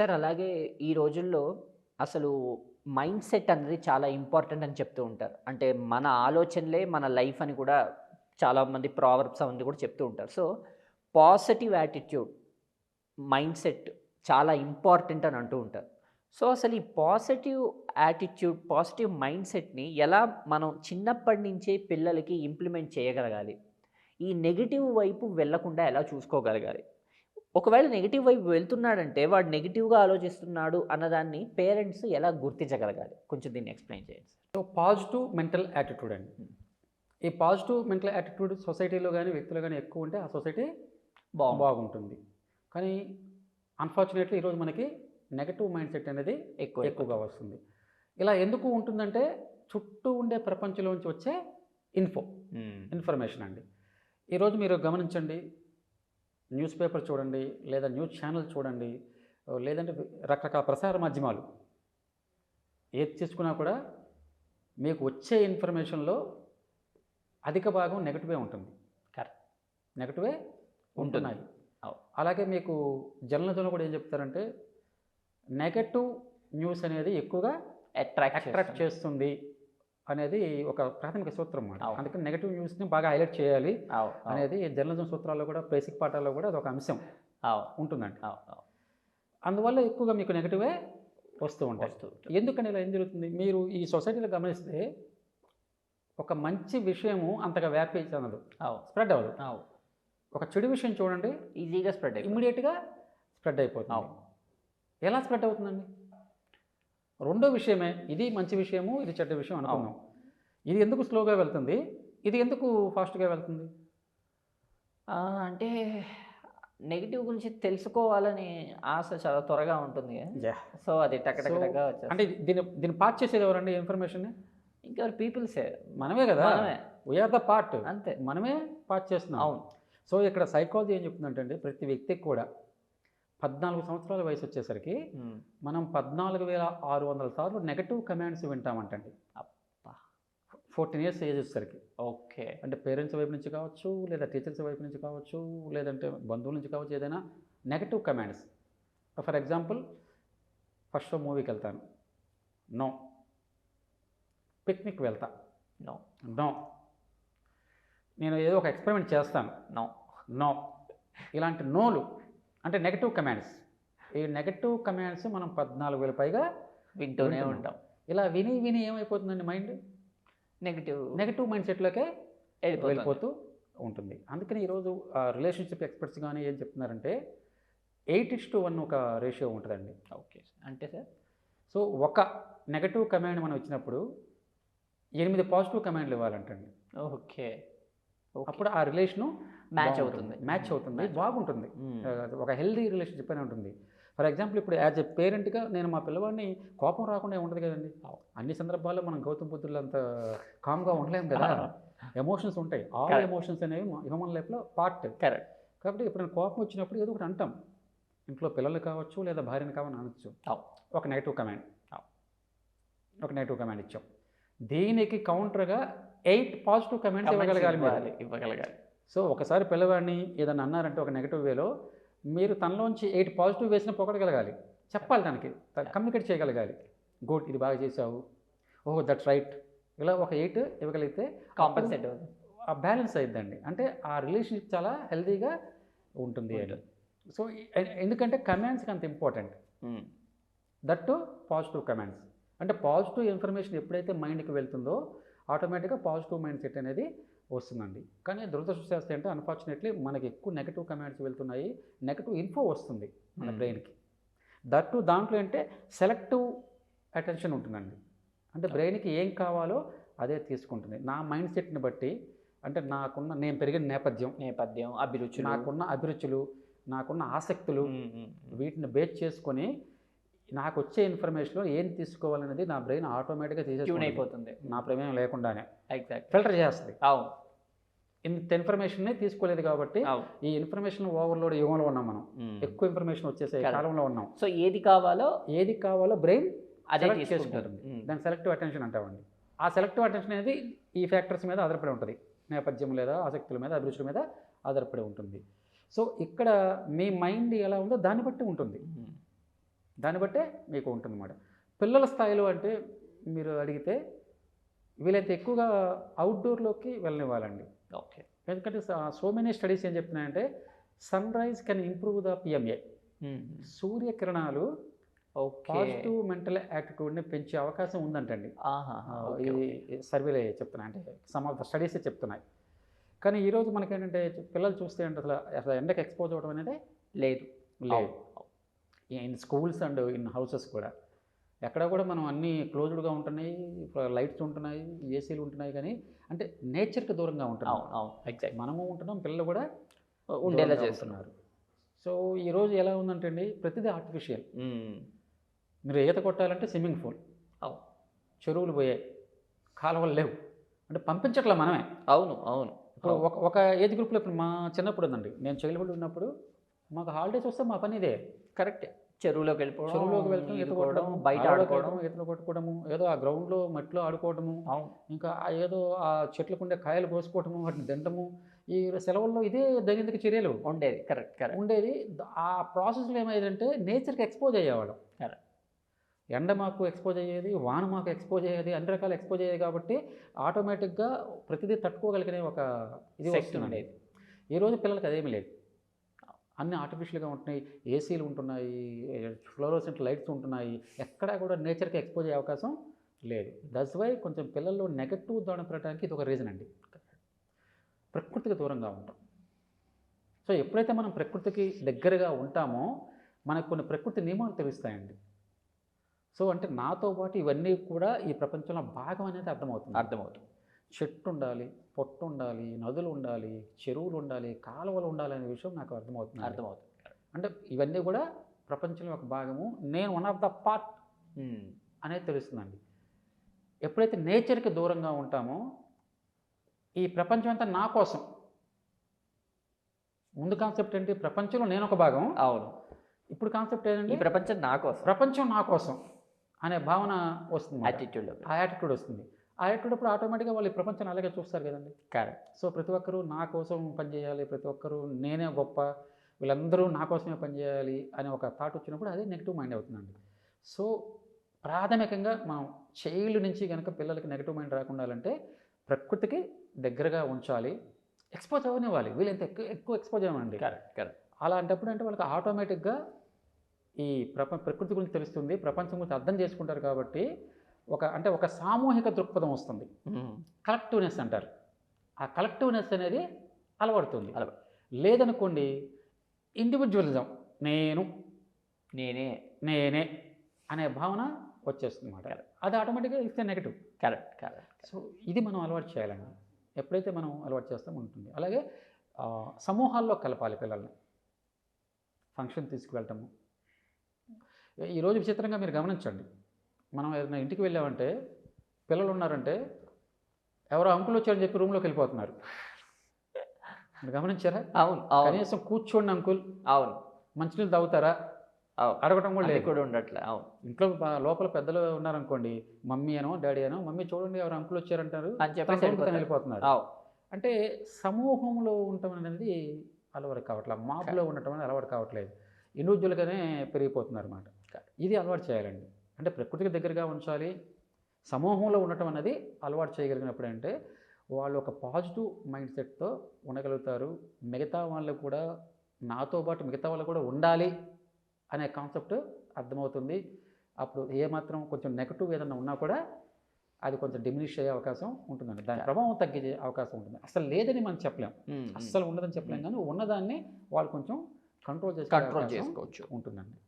Sir అలాగే ఈ రోజుల్లో అసలు మైండ్ సెట్ అనేది చాలా ఇంపార్టెంట్ అని చెప్తూ ఉంటారు. అంటే మన ఆలోచనలే మన లైఫ్ అని కూడా చాలామంది ప్రావర్బ్స్ అవన్నీ కూడా చెప్తూ ఉంటారు. So positive attitude mindset చాలా ఇంపార్టెంట్ అని అంటూ ఉంటారు. సో అసలు ఈ పాజిటివ్ యాటిట్యూడ్ పాజిటివ్ మైండ్ సెట్ని ఎలా మనం చిన్నప్పటి నుంచే పిల్లలకి ఇంప్లిమెంట్ చేయగలగాలి? ఈ నెగిటివ్ వైపు వెళ్ళకుండా ఎలా చూసుకోగలగాలి? ఒకవేళ నెగిటివ్ వైపు వెళ్తున్నాడంటే వాడు నెగిటివ్గా ఆలోచిస్తున్నాడు అన్నదాన్ని పేరెంట్స్ ఎలా గుర్తించగలగాలి? కొంచెం దీన్ని ఎక్స్ప్లెయిన్ చేయండి సో పాజిటివ్ మెంటల్ యాటిట్యూడ్ అండి. ఈ పాజిటివ్ మెంటల్ యాటిట్యూడ్ సొసైటీలో కానీ వ్యక్తులు కానీ ఎక్కువ ఉంటే ఆ సొసైటీ బాగుంది బాగుంటుంది. కానీ అన్ఫార్చునేట్లీ ఈరోజు మనకి నెగటివ్ మైండ్ సెట్ అనేది ఎక్కువ ఎక్కువగా వస్తుంది. ఇలా ఎందుకు ఉంటుందంటే చుట్టూ ఉండే ప్రపంచంలోంచి వచ్చే ఇన్ఫో. ఇన్ఫర్మేషన్ అండి. ఈరోజు మీరు గమనించండి న్యూస్ పేపర్ చూడండి లేదా న్యూస్ ఛానల్ చూడండి లేదంటే రకరకాల ప్రసార మాధ్యమాలు ఏది తీసుకున్నా కూడా మీకు వచ్చే ఇన్ఫర్మేషన్లో అధిక భాగం నెగటివే ఉంటుంది Correct. నెగటివే. ఉంటున్నాయి. అలాగే మీకు జర్నలిజంలో కూడా ఏం చెప్తారంటే నెగటివ్ న్యూస్ అనేది ఎక్కువగా అట్రాక్ట్ అట్రాక్ట్ చేస్తుంది అనేది ఒక ప్రాథమిక సూత్రం అన్నమాట. అందుకని నెగటివ్ న్యూస్ని బాగా హైలైట్ చేయాలి అనేది జర్నలిజం సూత్రాల్లో కూడా బేసిక్ పాఠాల్లో కూడా అది ఒక అంశం ఉంటుందండి అందువల్ల ఎక్కువగా మీకు నెగటివే వస్తూ ఉంటాయి. ఎందుకని ఇలా ఏం జరుగుతుంది? మీరు ఈ సొసైటీలో గమనిస్తే ఒక మంచి విషయము అంతగా వ్యాప్తి చెందదు స్ప్రెడ్ అవ్వదు. అవు ఒక చెడు విషయం చూడండి ఈజీగా స్ప్రెడ్ ఇమ్మీడియట్గా స్ప్రెడ్ అయిపోతుంది. ఎలా స్ప్రెడ్ అవుతుందండి? రెండో విషయమే ఇది మంచి విషయము ఇది చెడ్డ విషయం అనుకుందాం ఇది ఎందుకు స్లోగా వెళ్తుంది? ఇది ఎందుకు ఫాస్ట్గా వెళ్తుంది? అంటే నెగిటివ్ గురించి తెలుసుకోవాలని ఆశ చాలా త్వరగా ఉంటుంది. సో అది టకటకటగా అంటే దీన్ని దీన్ని పాస్ చేసేది ఎవరండి ఇన్ఫర్మేషన్ ఇంకెవరు పీపుల్సే మనమే కదా? మనమే. వీఆర్ ద పార్ట్ అంతే. మనమే పాస్ చేస్తున్నాం. అవును. సో ఇక్కడ సైకాలజీ ఏం చెప్తుందంటే ప్రతి వ్యక్తికి కూడా పద్నాలుగు సంవత్సరాల వయసు వచ్చేసరికి. మనం పద్నాలుగు వేల ఆరు వందల సార్లు నెగటివ్ కమాండ్స్ వింటామంటండి. ఫోర్టీన్ ఇయర్స్ ఏజ్ వచ్చేసరికి. ఓకే. అంటే పేరెంట్స్ వైపు నుంచి కావచ్చు లేదా టీచర్స్ వైపు నుంచి కావచ్చు లేదంటే బంధువుల నుంచి కావచ్చు ఏదైనా negative commands for example first మూవీకి వెళ్తాను. నో పిక్నిక్ వెళ్తా. నో నో నేను ఏదో ఒక ఎక్స్పెరిమెంట్ చేస్తాను. నో నో ఇలాంటి నోలు అంటే నెగటివ్ కమాండ్స్ ఈ నెగటివ్ కమాండ్స్ మనం పద్నాలుగు వేల పైగా వింటూనే. ఉంటాం. ఇలా విని విని ఏమైపోతుందండి మైండ్ నెగిటివ్ నెగటివ్ మైండ్ సెట్లోకే వెళ్ళిపోతూ ఉంటుంది. అందుకని ఈరోజు రిలేషన్షిప్ ఎక్స్పర్ట్స్ కానీ ఏం చెప్తున్నారంటే ఎయిట్ ఇస్ టు వన్ ఒక రేషియో ఉంటుందండి. ఓకే అంటే సార్? సో ఒక నెగటివ్ కమాండ్ మనం ఇచ్చినప్పుడు ఎనిమిది పాజిటివ్ కమాండ్లు ఇవ్వాలంటండి. ఓకే. అప్పుడు ఆ రిలేషను మ్యాచ్ అవుతుంది. మ్యాచ్ అవుతుంది. బాగుంటుంది. ఒక హెల్దీ రిలేషన్షిప్ అని ఉంటుంది. ఫర్ ఎగ్జాంపుల్ ఇప్పుడు యాజ్ ఎ పేరెంట్గా నేను మా పిల్లవాడిని కోపం రాకుండా ఉండదు కదండి? అన్ని సందర్భాల్లో మనం గౌతమ్ బుద్ధులు అంత కామ్గా ఉండలేము కదా? ఎమోషన్స్ ఉంటాయి. ఆల్. ఎమోషన్స్ అనేవి హ్యూమన్ లైఫ్లో పార్ట్. కరెక్ట్. కాబట్టి ఎప్పుడైనా కోపం వచ్చినప్పుడు ఏదో ఒకటి అంటాం. ఇంట్లో పిల్లలు కావచ్చు లేదా భార్యని కావాలి అనొచ్చు. ఒక నెగిటివ్ కమాండ్. ఒక నెగిటివ్ కమాండ్ ఇచ్చాం. దీనికి కౌంటర్గా ఎయిట్ పాజిటివ్ కమాండ్స్ ఇవ్వగలగాలి ఇవ్వగలగాలి. సో ఒకసారి పిల్లవాడిని ఏదన్నా అన్నారంటే ఒక నెగిటివ్ వేలో మీరు తనలోంచి ఎయిట్ పాజిటివ్ వేసిన పొగడగలగాలి చెప్పాలి దానికి కమ్యూనికేట్ చేయగలగాలి. గుడ్ ఇది బాగా చేసావు ఓహో దట్స్ రైట్ ఇలా ఒక ఎయిట్ ఇవ్వగలిగితే కాంపన్సేట్ ఆ బ్యాలెన్స్ అయిద్దండి. అంటే ఆ రిలేషన్షిప్ చాలా హెల్తీగా ఉంటుంది సో ఎందుకంటే కమాండ్స్కి అంత important. That two positive commands అంటే పాజిటివ్ ఇన్ఫర్మేషన్ ఎప్పుడైతే మైండ్కి వెళ్తుందో ఆటోమేటిక్గా పాజిటివ్ మైండ్ సెట్ అనేది వస్తుందండి. కానీ దురదృష్టశాస్త్రి అంటే అన్ఫార్చునేట్లీ మనకి ఎక్కువ నెగటివ్ కమాండ్స్ వెళ్తున్నాయి. నెగటివ్ ఇన్ఫో వస్తుంది మన. బ్రెయిన్కి. దట్టు దాంట్లో అంటే సెలెక్టివ్ అటెన్షన్ ఉంటుందండి. అంటే బ్రెయిన్కి ఏం కావాలో అదే తీసుకుంటుంది. నా మైండ్ సెట్ని బట్టి అంటే నాకున్న నేను పెరిగిన నేపథ్యం. నేపథ్యం అభిరుచులు. నాకున్న అభిరుచులు నాకున్న ఆసక్తులు. వీటిని బేస్ చేసుకొని నాకు వచ్చే ఇన్ఫర్మేషన్లో ఏం తీసుకోవాలనేది నా బ్రెయిన్ ఆటోమేటిక్గా తీసేసుకుంటుంది. అయిపోతుంది. నా ప్రమేయం లేకుండానే. ఎగ్జాక్ట్ ఫిల్టర్ చేస్తుంది. అవును. ఇంత ఇన్ఫర్మేషన్నే తీసుకోలేదు కాబట్టి ఈ ఇన్ఫర్మేషన్ ఓవర్లోడ్ యుగంలో ఉన్నాం మనం. ఎక్కువ ఇన్ఫర్మేషన్ వచ్చేసే. కాలంలో ఉన్నాం. సో ఏది కావాలో ఏది కావాలో బ్రెయిన్ అదే తీసుకుంటుంది. దాని సెలెక్టివ్ అటెన్షన్ అంటామండి. ఆ సెలెక్టివ్ అటెన్షన్ అనేది ఈ ఫ్యాక్టర్స్ మీద ఆధారపడి ఉంటుంది. నేపథ్యం లేదా ఆసక్తుల మీద అభిరుచుల మీద ఆధారపడి ఉంటుంది. సో ఇక్కడ మీ మైండ్ ఎలా ఉందో దాన్ని బట్టి ఉంటుంది. దాన్ని బట్టే మీకు ఉంటుందన్నమాట. పిల్లల స్థాయిలో అంటే మీరు అడిగితే వీలైతే ఎక్కువగా అవుట్డోర్లోకి వెళ్ళనివ్వాలండి. ఓకే. ఎందుకంటే సో మెనీ స్టడీస్ ఏం చెప్తున్నాయంటే sunrise can improve the PMA సూర్యకిరణాలు పాజిటివ్ మెంటల్ యాటిట్యూడ్ని పెంచే అవకాశం ఉందంటండి. సర్వేలే చెప్తున్నాయి అంటే సమ్ ఆఫ్ ద స్టడీస్ చెప్తున్నాయి. కానీ ఈరోజు మనకేంటంటే పిల్లలు చూస్తే అంటే అసలు అసలు ఎండకి ఎక్స్పోజ్ అవ్వడం అనేది లేదు. లేదు in schools and in houses కూడా. ఎక్కడ కూడా మనం అన్నీ క్లోజ్డ్గా ఉంటున్నాయి లైట్స్ ఉంటున్నాయి ఏసీలు ఉంటున్నాయి కానీ అంటే నేచర్కి దూరంగా ఉంటున్నాం. అవును అవును ఎగ్జాక్ట్ మనము ఉంటున్నాం పిల్లలు కూడా ఉండేలా చేస్తున్నారు. సో ఈరోజు ఎలా ఉందంటే అండి ప్రతిదీ ఆర్టిఫిషియల్ మీరు ఈత కొట్టాలంటే స్విమ్మింగ్ పూల్ అవును. చెరువులు పోయాయి కాలువలు లేవు. అంటే పంపించట్లే మనమే. అవును అవును ఇప్పుడు ఒక ఒక ఏజ్ గ్రూప్లో ఇప్పుడు మా చిన్నప్పుడు ఉందండి. నేను చైల్డ్హుడ్ ఉన్నప్పుడు మాకు హాలిడేస్ వస్తే మా పని ఇదే. కరెక్ట్. చెరువులోకి వెళ్ళిపోవడం చెరువులోకి వెళ్తాం ఈత కొట్టడం బయట ఆడుకోవడం. వెళ్ళడం, ఈతలు కొట్టుకోవడము ఏదో ఆ గ్రౌండ్లో మట్టిలో ఆడుకోవడము ఇంకా ఏదో ఆ చెట్లకుండే కాయలు కోసుకోవటము వాటిని తినటము ఈ సెలవుల్లో ఇదే దైనందిక చర్యలు. ఉండేది. Correct correct. ఉండేది. ఆ ప్రాసెస్లో ఏమైందంటే నేచర్కి ఎక్స్పోజ్ అయ్యేవాళ్ళం. Correct. ఎండ మాకు ఎక్స్పోజ్ అయ్యేది వాన మాకు ఎక్స్పోజ్ అయ్యేది అన్ని రకాలు ఎక్స్పోజ్ అయ్యేది కాబట్టి ఆటోమేటిక్గా ప్రతిదీ తట్టుకోగలిగిన ఒక ఇది వస్తుంది. ఉండేది. ఈరోజు పిల్లలకి అదేమీ లేదు. అన్ని ఆర్టిఫిషియల్గా ఉంటున్నాయి ఏసీలు ఉంటున్నాయి ఫ్లోరోసెంట్ లైట్స్ ఉంటున్నాయి ఎక్కడా కూడా నేచర్కి ఎక్స్పోజ్ అయ్యే అవకాశం లేదు. దట్స్ వై కొంచెం పిల్లల్లో నెగటివ్ దోణ పెట్టడానికి ఇది ఒక రీజన్ అండి. ప్రకృతికి దూరంగా ఉంటాం. సో ఎప్పుడైతే మనం ప్రకృతికి దగ్గరగా ఉంటామో మనకు కొన్ని ప్రకృతి నియమాలు తెలుస్తాయండి. సో అంటే నాతో పాటు ఇవన్నీ కూడా ఈ ప్రపంచంలో భాగం అనేది అర్థమవుతుంది. అర్థమవుతుంది. చెట్టు ఉండాలి పొట్టు ఉండాలి నదులు ఉండాలి చెరువులు ఉండాలి కాలువలు ఉండాలి అనే విషయం నాకు అర్థమవుతుంది అర్థమవుతుంది. అంటే ఇవన్నీ కూడా ప్రపంచంలో ఒక భాగము. నేను వన్ ఆఫ్ ద పార్ట్. అనేది తెలుస్తుందండి. ఎప్పుడైతే నేచర్కి దూరంగా ఉంటామో ఈ ప్రపంచం అంతా నా కోసం. ముందు కాన్సెప్ట్ ఏంటి? ప్రపంచంలో నేను ఒక భాగం. అవును. ఇప్పుడు కాన్సెప్ట్ ఈ ఏంటండి ప్రపంచం నా కోసం. ప్రపంచం నా కోసం అనే భావన వస్తుంది యాటిట్యూడ్ ఆ యాటిట్యూడ్ వస్తుంది. అప్పుడు ఆటోమేటిక్గా వాళ్ళు ప్రపంచాన్ని అలాగే చూస్తారు కదండి. కరెక్ట్ సో ప్రతి ఒక్కరూ నా కోసం పనిచేయాలి ప్రతి ఒక్కరూ నేనే గొప్ప వీళ్ళందరూ నా కోసమే పనిచేయాలి అనే ఒక థాట్ వచ్చినప్పుడు అదే నెగిటివ్ మైండ్ అవుతుందండి. సో ప్రాథమికంగా మనం చైల్డ్ నుంచి కనుక పిల్లలకి నెగిటివ్ మైండ్ రాకుండా ఉండాలంటే ప్రకృతికి దగ్గరగా ఉంచాలి ఎక్స్పోజ్ అవ్వనివ్వాలి వీళ్ళంత ఎక్కువ ఎక్కువ ఎక్స్పోజ్ అవ్వండి కరెక్ట్ కరెక్ట్ అలాంటప్పుడు అంటే వాళ్ళకి ఆటోమేటిక్గా ఈ ప్రప ప్రకృతి గురించి తెలుస్తుంది ప్రపంచం గురించి అర్థం చేసుకుంటారు కాబట్టి ఒక అంటే ఒక సామూహిక దృక్పథం వస్తుంది. కలెక్టివ్నెస్ అంటారు. ఆ కలెక్టివ్నెస్ అనేది అలవడుతుంది. అలవ- లేదనుకోండి ఇండివిజువలిజం నేను నేనే. నేనే అనే భావన వచ్చేస్తుంది అన్నమాట అది ఆటోమేటిక్గా it's negative correct correct so ఇది మనం అలవాటు చేయాలండి. ఎప్పుడైతే మనం అలవాటు చేస్తామో ఉంటుంది. అలాగే సమూహాల్లో కలపాలి పిల్లల్ని. ఫంక్షన్ తీసుకువెళ్ళటము. ఈరోజు విచిత్రంగా మీరు గమనించండి. మనం ఏదైనా ఇంటికి వెళ్ళామంటే పిల్లలు ఉన్నారంటే ఎవరో అంకులు వచ్చారని చెప్పి రూమ్లోకి వెళ్ళిపోతున్నారు. గమనించారా? అవును కనీసం కూర్చోండి అంకుల్. అవును. మంచినీళ్ళు తాగుతారా? అడగటం కూడా లేదు. కూడా ఉండట్లే అవును. ఇంట్లో లోపల పెద్దలు ఉన్నారనుకోండి మమ్మీ అనో డాడీ అనో మమ్మీ చూడండి ఎవరు అంకుల్ వచ్చారంటారు. అని చెప్పేసి. వెళ్ళిపోతున్నారు. అంటే సమూహంలో ఉండటం అనేది అలవాటు కావట్లేదు మాపులో ఉండటం అనేది అలవాటు కావట్లేదు. ఇండివిజువల్గానే పెరిగిపోతున్నారు అనమాట ఇది అలవాటు చేయాలండి. అంటే ప్రకృతికి దగ్గరగా ఉంచాలి. సమూహంలో ఉండటం అనేది అలవాటు చేయగలిగినప్పుడు అంటే వాళ్ళు ఒక పాజిటివ్ మైండ్ సెట్తో ఉండగలుగుతారు. మిగతా వాళ్ళు కూడా నాతో పాటు మిగతా వాళ్ళు కూడా ఉండాలి అనే కాన్సెప్ట్ అర్థమవుతుంది. అప్పుడు ఏమాత్రం కొంచెం నెగటివ్ ఏదైనా ఉన్నా కూడా అది కొంచెం డిమినిష్ అయ్యే అవకాశం ఉంటుందండి. దాని ప్రభావం తగ్గే అవకాశం ఉంటుంది. అసలు లేదని మనం చెప్పలేం. అస్సలు ఉండదని చెప్పలేం. కానీ ఉన్నదాన్ని వాళ్ళు కొంచెం కంట్రోల్ చేసే కంట్రోల్ చేసుకోవచ్చు. ఉంటుందండి.